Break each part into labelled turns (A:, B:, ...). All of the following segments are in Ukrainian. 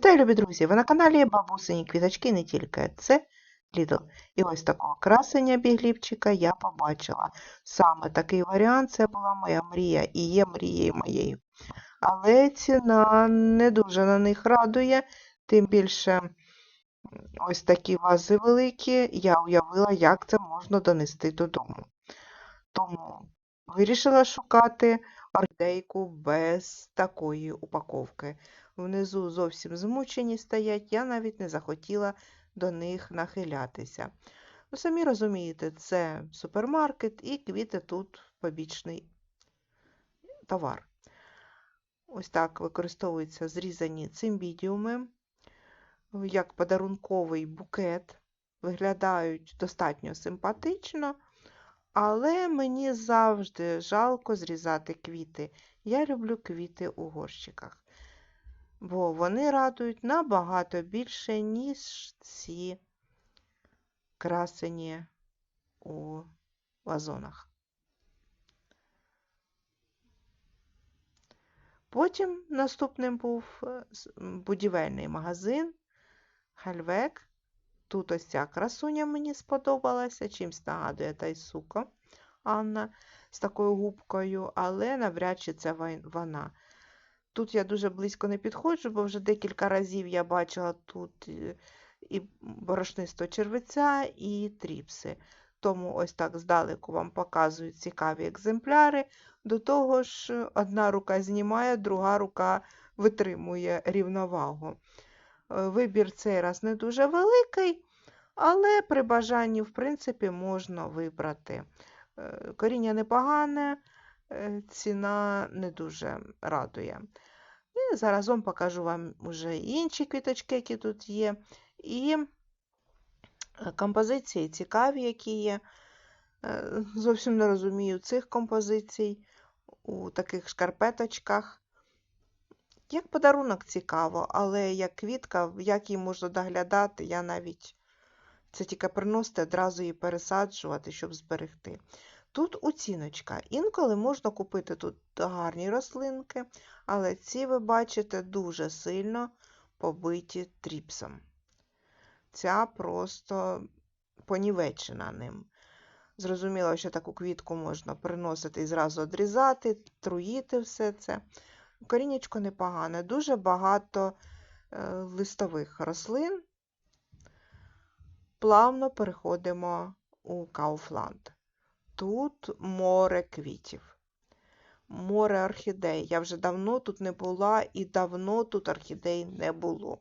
A: Вітаю, любі друзі! Ви на каналі Бабусині Квіточки не тільки. Це Лідл. І ось такого красення бігліпчика я побачила. Саме такий варіант це була моя мрія і є мрією моєю. Але ціна не дуже на них радує, тим більше ось такі вази великі, я уявила, як це можна донести додому. Тому вирішила шукати орхідейку без такої упаковки. Внизу зовсім змучені стоять, я навіть не захотіла до них нахилятися. Ну, самі розумієте, це супермаркет і квіти тут побічний товар. Ось так використовуються зрізані цимбідіуми, як подарунковий букет. Виглядають достатньо симпатично, але мені завжди жалко зрізати квіти. Я люблю квіти у горщиках бо вони радують набагато більше, ніж ці красені у вазонах. Потім наступним був е, будівельний магазин Хальвек. Тут ось ця красуня мені сподобалася, чимсь нагадує Тайсуко Анна з такою губкою, але навряд чи це вона. Тут я дуже близько не підходжу, бо вже декілька разів я бачила тут е, і борошнисто червиця, і тріпси. Тому ось так здалеку вам показують цікаві екземпляри. До того ж, одна рука знімає, друга рука витримує рівновагу. Е, вибір цей раз не дуже великий, але при бажанні, в принципі, можна вибрати. Е, коріння непогане, ціна не дуже радує. І заразом покажу вам вже інші квіточки, які тут є. І е, композиції цікаві, які є. Е, зовсім не розумію цих композицій у таких шкарпеточках. Як подарунок цікаво, але як квітка, як її можна доглядати, я навіть це тільки приносити, одразу її пересаджувати, щоб зберегти. Тут оціночка. Інколи можна купити тут гарні рослинки, але ці, ви бачите, дуже сильно побиті тріпсом. Ця просто понівечена ним. Зрозуміло, що таку квітку можна приносити і зразу одрізати, труїти все це. Корінечко непогане, дуже багато е, листових рослин. Плавно переходимо у Кауфланд. Тут море квітів, море орхідей. Я вже давно тут не була і давно тут орхідей не було.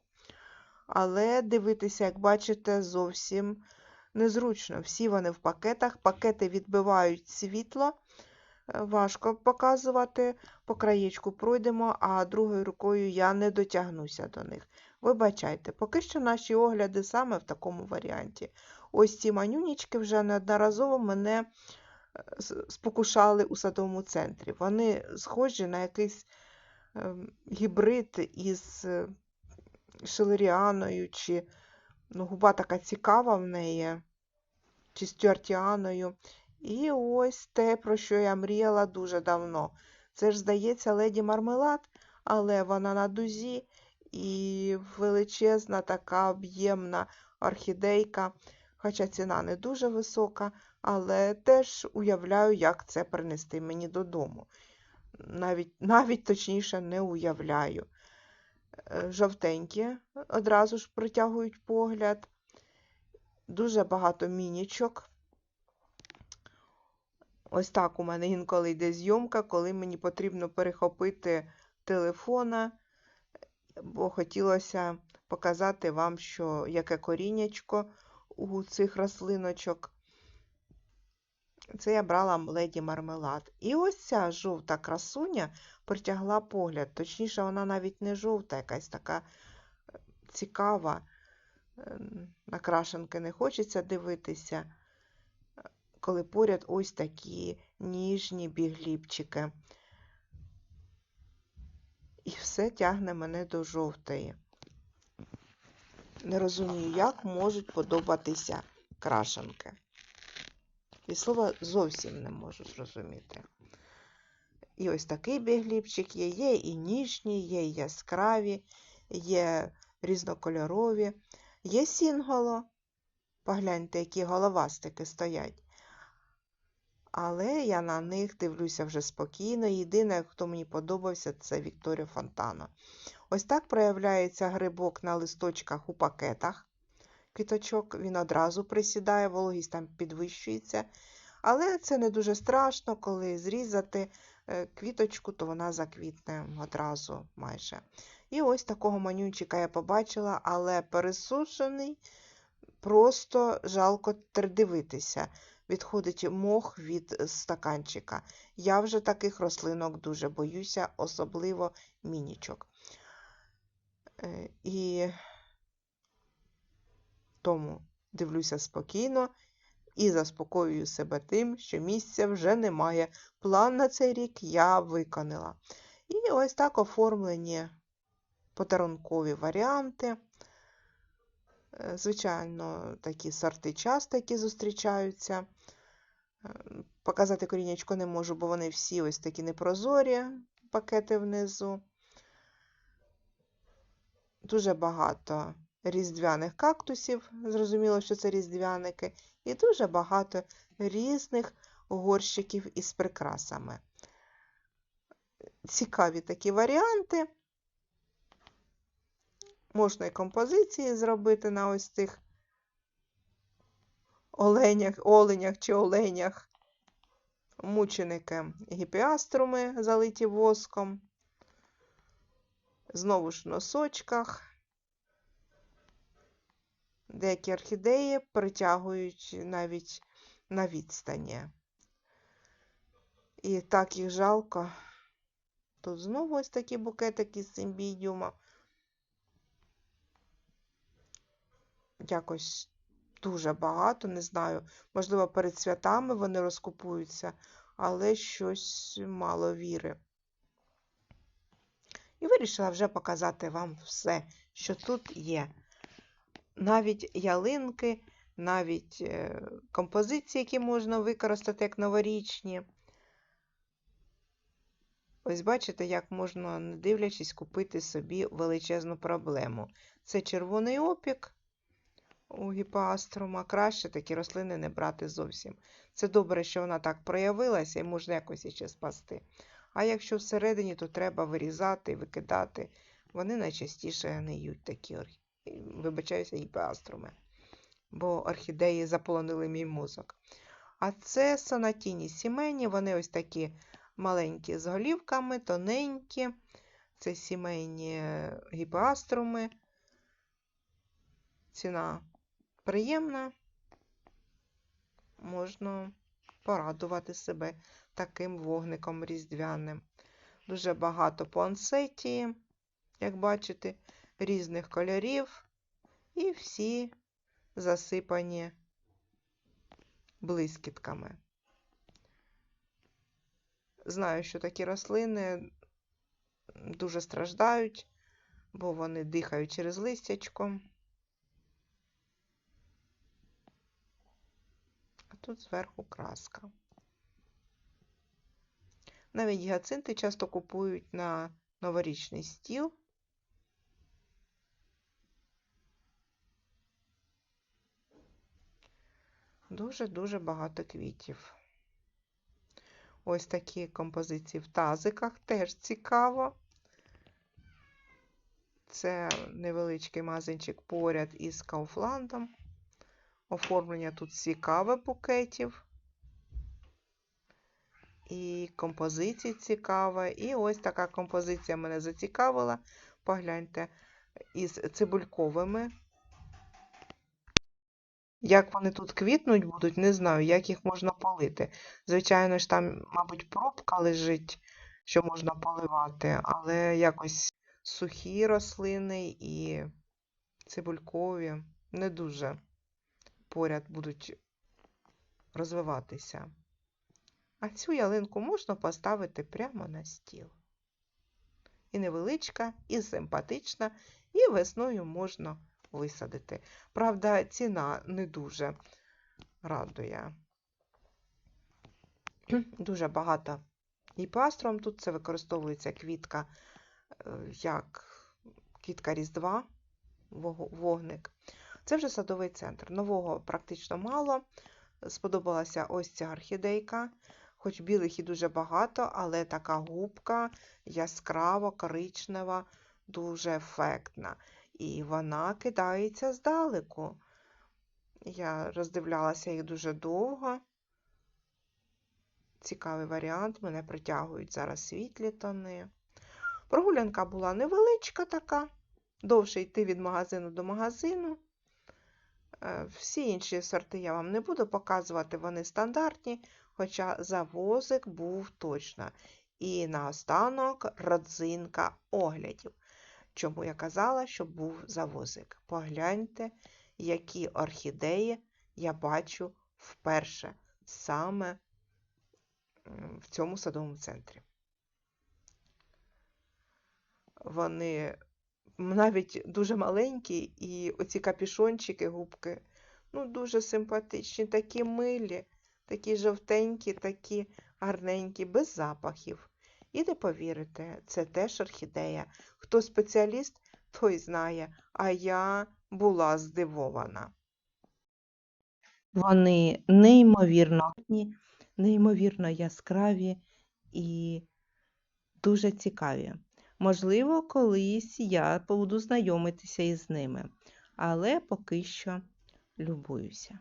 A: Але дивитися, як бачите, зовсім незручно. Всі вони в пакетах, пакети відбивають світло, е, важко показувати, по краєчку пройдемо, а другою рукою я не дотягнуся до них. Вибачайте, поки що наші огляди саме в такому варіанті. Ось ці манюнічки вже неодноразово мене спокушали у садовому центрі. Вони схожі на якийсь ем, гібрид із е, шелеріаною, чи ну, губа така цікава в неї, чи стюартіаною. І ось те, про що я мріяла дуже давно. Це ж, здається, леді мармелад, але вона на дузі і величезна така об'ємна орхідейка, хоча ціна не дуже висока але теж уявляю, як це принести мені додому. Навіть, навіть точніше, не уявляю. Е, жовтенькі одразу ж притягують погляд. Дуже багато мінічок. Ось так у мене інколи йде зйомка, коли мені потрібно перехопити телефона, бо хотілося показати вам, що яке коріннячко у цих рослиночок. Це я брала леді мармелад. І ось ця жовта красуня притягла погляд. Точніше, вона навіть не жовта, якась така е, цікава. Е, на крашенки не хочеться дивитися, коли поряд ось такі ніжні бігліпчики. І все тягне мене до жовтої. Не розумію, як можуть подобатися крашенки. І слова зовсім не можу зрозуміти. І ось такий бігліпчик є, є і ніжні, є і яскраві, є різнокольорові. Є сінголо. Погляньте, які головастики стоять. Але я на них дивлюся вже спокійно. Єдине, хто мені подобався, це Вікторія Фонтана. Ось так проявляється грибок на листочках у пакетах. Квіточок він одразу присідає, вологість там підвищується. Але це не дуже страшно, коли зрізати е, квіточку, то вона заквітне одразу майже. І ось такого манюнчика я побачила, але пересушений, просто жалко дивитися. Відходить мох від стаканчика. Я вже таких рослинок дуже боюся, особливо мінічок. Е, І тому дивлюся спокійно і заспокоюю себе тим, що місця вже немає. План на цей рік я виконала. І ось так оформлені подарункові варіанти. Е, Звичайно, такі сорти часто, які зустрічаються. Е, Показати корінечко не можу, бо вони всі ось такі непрозорі пакети внизу. Дуже багато різдвяних кактусів, зрозуміло, що це різдвяники, і дуже багато різних горщиків із прикрасами. Цікаві такі варіанти. Можна і композиції зробити на ось цих оленях, оленях чи оленях. Мученики гіпіаструми залиті воском. Знову ж в носочках. Деякі орхідеї притягують навіть на відстані. І так їх жалко. Тут знову ось такі букетики з симбідіума. Якось дуже багато, не знаю. Можливо, перед святами вони розкупуються, але щось мало віри. І вирішила вже показати вам все, що тут є. Навіть ялинки, навіть е, композиції, які можна використати як новорічні. Ось бачите, як можна, не дивлячись, купити собі величезну проблему. Це червоний опік у гіпоаструма. Краще такі рослини не брати зовсім. Це добре, що вона так проявилася і можна якось іще спасти. А якщо всередині, то треба вирізати викидати. Вони найчастіше гниють такі орхідеї вибачаюся, гіпеаструми, бо орхідеї заполонили мій мозок. А це сонатіні сімейні, вони ось такі маленькі з голівками, тоненькі. Це сімейні гіпеаструми. Ціна приємна. Можна порадувати себе таким вогником різдвяним. Дуже багато пуансетії, як бачите, різних кольорів, і всі засипані блискітками. Знаю, що такі рослини дуже страждають, бо вони дихають через листячко. А тут зверху краска. Навіть гіацинти часто купують на новорічний стіл. Дуже-дуже багато квітів. Ось такі композиції в тазиках теж цікаво. Це невеличкий мазинчик поряд із Кауфландом. Оформлення тут цікаве букетів. І композиції цікаве. І ось така композиція мене зацікавила. Погляньте, із цибульковими як вони тут квітнуть будуть, не знаю, як їх можна полити. Звичайно ж, там, мабуть, пробка лежить, що можна поливати, але якось сухі рослини і цибулькові не дуже поряд будуть розвиватися. А цю ялинку можна поставити прямо на стіл. І невеличка, і симпатична, і весною можна висадити. Правда, ціна не дуже радує. Дуже багато і пастром тут це використовується квітка е, як квітка Різдва. вогник. Це вже садовий центр. Нового практично мало. Сподобалася ось ця орхідейка. Хоч білих і дуже багато, але така губка яскрава, коричнева, дуже ефектна. І вона кидається здалеку. Я роздивлялася їх дуже довго. Цікавий варіант, мене притягують зараз світлі тони. Прогулянка була невеличка така, довше йти від магазину до магазину. Е, Всі інші сорти я вам не буду показувати, вони стандартні, хоча завозик був точно. І наостанок родзинка оглядів. Чому я казала, що був завозик? Погляньте, які орхідеї я бачу вперше саме в цьому садовому центрі. Вони навіть дуже маленькі, і оці капішончики, губки, ну, дуже симпатичні, такі милі, такі жовтенькі, такі гарненькі, без запахів. І не повірите, це теж орхідея. Хто спеціаліст, той знає, а я була здивована. Вони неймовірно неймовірно яскраві і дуже цікаві. Можливо, колись я буду знайомитися із ними, але поки що любуюся.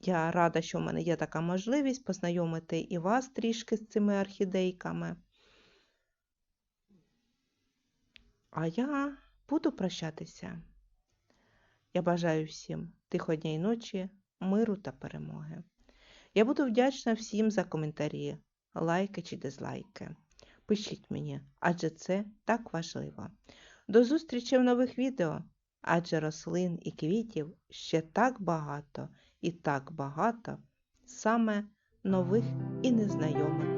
A: Я рада, що в мене є така можливість познайомити і вас трішки з цими орхідейками. А я буду прощатися. Я бажаю всім тиходній ночі, миру та перемоги. Я буду вдячна всім за коментарі, лайки чи дизлайки. Пишіть мені, адже це так важливо. До зустрічі в нових відео, адже рослин і квітів ще так багато і так багато саме нових і незнайомих